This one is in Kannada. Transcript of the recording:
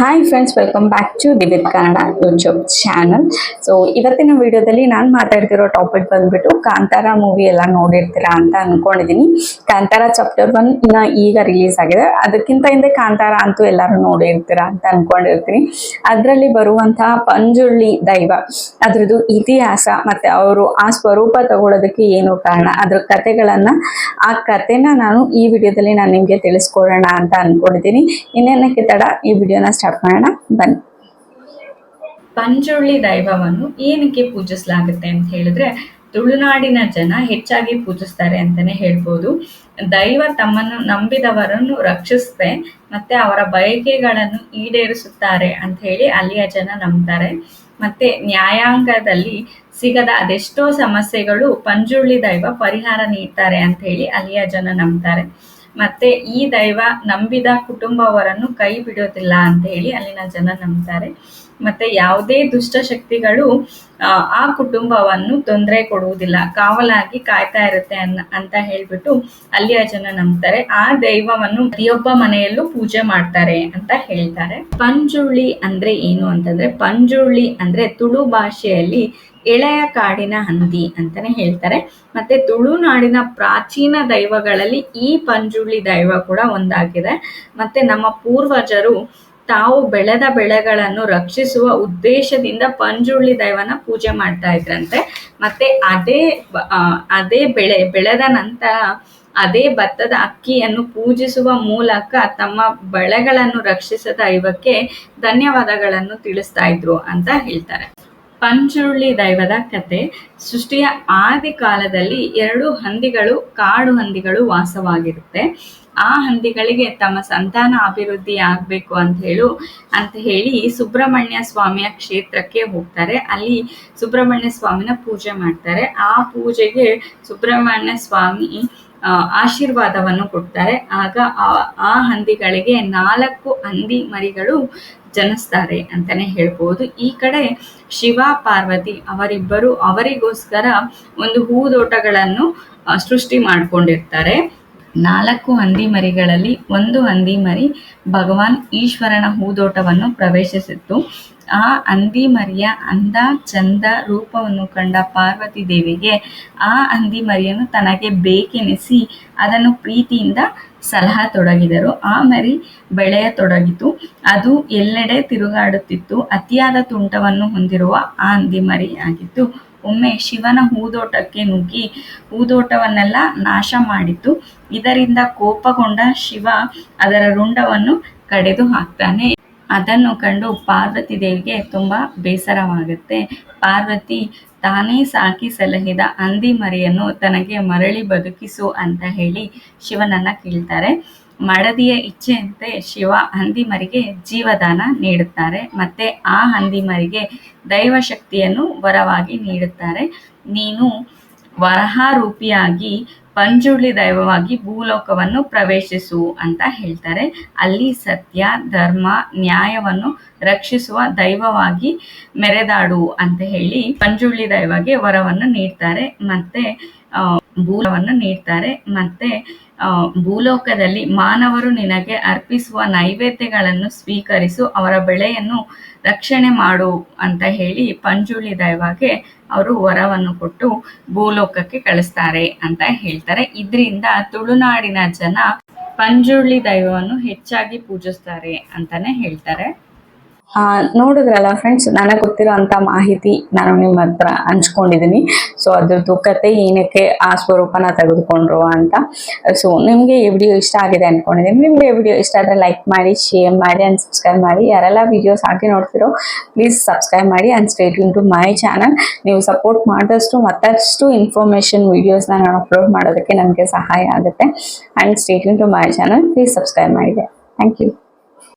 Hi friends welcome back to Divith Kannada YouTube channel so ಇವತ್ತಿನ ವಿಡಿಯೋದಲ್ಲಿ ನಾನು ಮಾತಾಡ್ತಿರೋ ಟಾಪಿಕ್ ಬಂದ್ಬಿಟ್ಟು ಕಾಂತಾರ ಮೂವಿ ಎಲ್ಲ ನೋಡಿರ್ತೀರಾ ಅಂತ ಅನ್ಕೊಂಡಿದ್ದೀನಿ ಕಾಂತಾರ ಚಾಪ್ಟರ್ ಒನ್ ಇನ್ನ ಈಗ ರಿಲೀಸ್ ಆಗಿದೆ. ಅದಕ್ಕಿಂತ ಹಿಂದೆ ಕಾಂತಾರ ಅಂತೂ ಎಲ್ಲರೂ ನೋಡಿರ್ತೀರಾ ಅಂತ ಅನ್ಕೊಂಡಿರ್ತೀನಿ. ಅದರಲ್ಲಿ ಬರುವಂತಹ ಪಂಜುಳ್ಳಿ ದೈವ, ಅದ್ರದ್ದು ಇತಿಹಾಸ ಮತ್ತೆ ಅವರು ಆ ಸ್ವರೂಪ ತಗೊಳ್ಳೋದಕ್ಕೆ ಏನು ಕಾರಣ, ಅದ್ರ ಕತೆಗಳನ್ನ ಆ ಕತೆನ ನಾನು ಈ ವಿಡಿಯೋದಲ್ಲಿ ನಾನು ನಿಮಗೆ ತಿಳಿಸ್ಕೊಡೋಣ ಅಂತ ಅನ್ಕೊಂಡಿದ್ದೀನಿ ಇನ್ನೇನಕ್ಕೆ ತಡ, ಈ ವಿಡಿಯೋನ ಮಾಡೋಣ ಬನ್ನಿ. ಪಂಜುಳ್ಳಿ ದೈವವನ್ನು ಏನಕ್ಕೆ ಪೂಜಿಸಲಾಗುತ್ತೆ ಅಂತ ಹೇಳಿದ್ರೆ, ತುಳುನಾಡಿನ ಜನ ಹೆಚ್ಚಾಗಿ ಪೂಜಿಸ್ತಾರೆ ಅಂತಾನೆ ಹೇಳ್ಬೋದು. ದೈವ ತಮ್ಮನ್ನು ನಂಬಿದವರನ್ನು ರಕ್ಷಿಸುತ್ತೆ, ಮತ್ತೆ ಅವರ ಬಯಕೆಗಳನ್ನು ಈಡೇರಿಸುತ್ತಾರೆ ಅಂತ ಹೇಳಿ ಅಲ್ಲಿಯ ಜನ ನಂಬ್ತಾರೆ. ಮತ್ತೆ ನ್ಯಾಯಾಂಗದಲ್ಲಿ ಸಿಗದ ಅದೆಷ್ಟೋ ಸಮಸ್ಯೆಗಳು ಪಂಜುಳ್ಳಿ ದೈವ ಪರಿಹಾರ ನೀಡ್ತಾರೆ ಅಂತ ಹೇಳಿ ಅಲ್ಲಿಯ ಜನ ನಂಬ್ತಾರೆ. ಮತ್ತೆ ಈ ದೈವ ನಂಬಿದ ಕುಟುಂಬವರನ್ನು ಕೈ ಬಿಡೋದಿಲ್ಲ ಅಂತ ಹೇಳಿ ಅಲ್ಲಿನ ಜನ ನಂಬ್ತಾರೆ. ಮತ್ತೆ ಯಾವುದೇ ದುಷ್ಟಶಕ್ತಿಗಳು ಆ, ಕುಟುಂಬವನ್ನು ತೊಂದರೆ ಕೊಡುವುದಿಲ್ಲ. ಕಾವಲಾಗಿ ಕಾಯ್ತಾ ಇರುತ್ತೆ ಅನ್ನ ಅಂತ ಹೇಳ್ಬಿಟ್ಟು ಅಲ್ಲಿಯ ಜನ ನಂಬ್ತಾರೆ. ಆ ದೈವವನ್ನು ಪ್ರತಿಯೊಬ್ಬ ಮನೆಯಲ್ಲೂ ಪೂಜೆ ಮಾಡ್ತಾರೆ ಅಂತ ಹೇಳ್ತಾರೆ. ಪಂಜುಳ್ಳಿ ಅಂದ್ರೆ ಏನು ಅಂತಂದ್ರೆ ಪಂಜುಳ್ಳಿ ಅಂದ್ರೆ ತುಳು ಭಾಷೆಯಲ್ಲಿ ಎಳೆಯ ಕಾಡಿನ ಹಂದಿ ಅಂತಾನೆ ಹೇಳ್ತಾರೆ. ಮತ್ತೆ ತುಳುನಾಡಿನ ಪ್ರಾಚೀನ ದೈವಗಳಲ್ಲಿ ಈ ಪಂಜುಳ್ಳಿ ದೈವ ಕೂಡ ಒಂದಾಗಿದೆ. ಮತ್ತೆ ನಮ್ಮ ಪೂರ್ವಜರು ತಾವು ಬೆಳೆದ ಬೆಳೆಗಳನ್ನು ರಕ್ಷಿಸುವ ಉದ್ದೇಶದಿಂದ ಪಂಜುಳ್ಳಿ ದೈವನ ಪೂಜೆ ಮಾಡ್ತಾ ಇದ್ರಂತೆ. ಮತ್ತೆ ಅದೇ ಅದೇ ಬೆಳೆ, ಬೆಳೆದ ನಂತರ ಅದೇ ಭತ್ತದ ಅಕ್ಕಿಯನ್ನು ಪೂಜಿಸುವ ಮೂಲಕ ತಮ್ಮ ಬೆಳೆಗಳನ್ನು ರಕ್ಷಿಸಿದ ದೈವಕ್ಕೆ ಧನ್ಯವಾದಗಳನ್ನು ತಿಳಿಸ್ತಾ ಇದ್ರು ಅಂತ ಹೇಳ್ತಾರೆ. ಪಂಜುಳ್ಳಿ ದೈವದ ಕತೆ. ಸೃಷ್ಟಿಯ ಆದಿ ಕಾಲದಲ್ಲಿ ಎರಡು ಹಂದಿಗಳು, ಕಾಡು ಹಂದಿಗಳು ವಾಸವಾಗಿರುತ್ತೆ. ಆ ಹಂದಿಗಳಿಗೆ ತಮ್ಮ ಸಂತಾನ ಅಭಿವೃದ್ಧಿ ಆಗ್ಬೇಕು ಅಂತ ಹೇಳು, ಅಂತ ಹೇಳಿ ಸುಬ್ರಹ್ಮಣ್ಯ ಸ್ವಾಮಿಯ ಕ್ಷೇತ್ರಕ್ಕೆ ಹೋಗ್ತಾರೆ. ಅಲ್ಲಿ ಸುಬ್ರಹ್ಮಣ್ಯ ಸ್ವಾಮಿನ ಪೂಜೆ ಮಾಡ್ತಾರೆ. ಆ ಪೂಜೆಗೆ ಸುಬ್ರಹ್ಮಣ್ಯ ಸ್ವಾಮಿ ಆಶೀರ್ವಾದವನ್ನು ಕೊಡ್ತಾರೆ. ಆಗ ಆ ಹಂದಿಗಳಿಗೆ ನಾಲ್ಕು ಹಂದಿ ಮರಿಗಳು ಜನಿಸ್ತಾರೆ ಅಂತಾನೆ ಹೇಳ್ಬೋದು. ಈ ಕಡೆ ಶಿವ, ಪಾರ್ವತಿ ಅವರಿಬ್ಬರು ಅವರಿಗೋಸ್ಕರ ಒಂದು ಹೂದೋಟಗಳನ್ನು ಸೃಷ್ಟಿ ಮಾಡ್ಕೊಂಡಿರ್ತಾರೆ. ನಾಲ್ಕು ಹಂದಿ ಮರಿಗಳಲ್ಲಿ ಒಂದು ಹಂದಿ ಮರಿ ಭಗವಾನ್ ಈಶ್ವರನ ಹೂದೋಟವನ್ನು ಪ್ರವೇಶಿಸಿತ್ತು. ಆ ಹಂದಿ ಮರಿಯ ಅಂದ ಚಂದ ರೂಪವನ್ನು ಕಂಡ ಪಾರ್ವತಿ ದೇವಿಗೆ ಆ ಹಂದಿ ಮರಿಯನ್ನು ತನಗೆ ಬೇಕೆನಿಸಿ ಅದನ್ನು ಪ್ರೀತಿಯಿಂದ ಸಲಹ ತೊಡಗಿದರು. ಆ ಮರಿ ಬೆಳೆಯತೊಡಗಿತು ಅದು ಎಲ್ಲೆಡೆ ತಿರುಗಾಡುತ್ತಿತ್ತು. ಅತಿಯಾದ ತುಂಟವನ್ನು ಹೊಂದಿರುವ ಆ ಹಂದಿ ಮರಿ ಆಗಿತ್ತು ಒಮ್ಮೆ ಶಿವನ ಹೂದೋಟಕ್ಕೆ ನುಗ್ಗಿ ಹೂದೋಟವನ್ನೆಲ್ಲ ನಾಶ ಮಾಡಿತು ಇದರಿಂದ ಕೋಪಗೊಂಡ ಶಿವ ಅದರ ರುಂಡವನ್ನು ಕಡೆದು ಹಾಕ್ತಾನೆ ಅದನ್ನು ಕಂಡು ಪಾರ್ವತಿ ದೇವಿಗೆ ತುಂಬ ಬೇಸರವಾಗುತ್ತೆ. ಪಾರ್ವತಿ ತಾನೇ ಸಾಕಿ ಸಲಹಿದ ಹಂದಿ ಮರಿಯನ್ನು ತನಗೆ ಮರಳಿ ಬದುಕಿಸು ಅಂತ ಹೇಳಿ ಶಿವನನ್ನ ಕೇಳ್ತಾರೆ. ಮಡದಿಯ ಇಚ್ಛೆಯಂತೆ ಶಿವ ಹಂದಿ ಮರಿಗೆ ಜೀವದಾನ ನೀಡುತ್ತಾರೆ. ಮತ್ತೆ ಆ ಹಂದಿ ಮರಿಗೆ ದೈವ ಶಕ್ತಿಯನ್ನು ವರವಾಗಿ ನೀಡುತ್ತಾರೆ. ನೀನು ವರಹಾರೂಪಿಯಾಗಿ ಪಂಜುಳ್ಳಿ ದೈವವಾಗಿ ಭೂಲೋಕವನ್ನು ಪ್ರವೇಶಿಸು ಅಂತ ಹೇಳ್ತಾರೆ. ಅಲ್ಲಿ ಸತ್ಯ, ಧರ್ಮ, ನ್ಯಾಯವನ್ನು ರಕ್ಷಿಸುವ ದೈವವಾಗಿ ಮೆರೆದಾಡು ಅಂತ ಹೇಳಿ ಪಂಜುಳಿ ದೈವಗೆ ವರವನ್ನು ನೀಡ್ತಾರೆ. ಮತ್ತೆ ಭೂಲವನ್ನು ನೀಡ್ತಾರೆ. ಮತ್ತೆ ಭೂಲೋಕದಲ್ಲಿ ಮಾನವರು ನಿನಗೆ ಅರ್ಪಿಸುವ ನೈವೇದ್ಯಗಳನ್ನು ಸ್ವೀಕರಿಸು, ಅವರ ಬೆಳೆಯನ್ನು ರಕ್ಷಣೆ ಮಾಡು ಅಂತ ಹೇಳಿ ಪಂಜುಳಿ ದೈವಗೆ ಅವರು ವರವನ್ನು ಕೊಟ್ಟು ಭೂಲೋಕಕ್ಕೆ ಕಳಿಸ್ತಾರೆ ಅಂತ ಹೇಳ್ತಾರೆ. ಇದರಿಂದ ತುಳುನಾಡಿನ ಜನ ಪಂಜುಳ್ಳಿ ದೈವವನ್ನು ಹೆಚ್ಚಾಗಿ ಪೂಜಿಸ್ತಾರೆ ಅಂತಾನೆ ಹೇಳ್ತಾರೆ. ನೋಡಿದ್ರಲ್ಲ ಫ್ರೆಂಡ್ಸ್ ನನಗೆ ಗೊತ್ತಿರೋ ಅಂಥ ಮಾಹಿತಿ ನಾನು ನಿಮ್ಮ ಹತ್ರ ಹಂಚ್ಕೊಂಡಿದ್ದೀನಿ ಸೊ ಅದ್ರದ್ದು ಕತೆ ಏನಕ್ಕೆ ಆ ಸ್ವರೂಪನ ತೆಗೆದುಕೊಂಡ್ರು ಅಂತ. ಸೊ ನಿಮಗೆ ಈ ವಿಡಿಯೋ ಇಷ್ಟ ಆಗಿದೆ ಅಂದ್ಕೊಂಡಿದ್ದೀನಿ ನಿಮಗೆ ವಿಡಿಯೋ ಇಷ್ಟ ಆದರೆ ಲೈಕ್ ಮಾಡಿ ಶೇರ್ ಮಾಡಿ ಆ್ಯಂಡ್ ಸಬ್ಸ್ಕ್ರೈಬ್ ಮಾಡಿ. ಯಾರೆಲ್ಲ ವಿಡಿಯೋಸ್ ಹಾಕಿ ನೋಡ್ತಿರೋ ಪ್ಲೀಸ್ ಸಬ್ಸ್ಕ್ರೈಬ್ ಮಾಡಿ and state in to my channel ನೀವು ಸಪೋರ್ಟ್ ಮಾಡಿದಷ್ಟು ಮತ್ತಷ್ಟು ಇನ್ಫಾರ್ಮೇಷನ್ ವೀಡಿಯೋಸ್ನ ನಾನು ಅಪ್ಲೋಡ್ ಮಾಡೋದಕ್ಕೆ ನನಗೆ ಸಹಾಯ ಆಗುತ್ತೆ. And state in to my channel please subscribe ಮಾಡಿದೆ. Thank you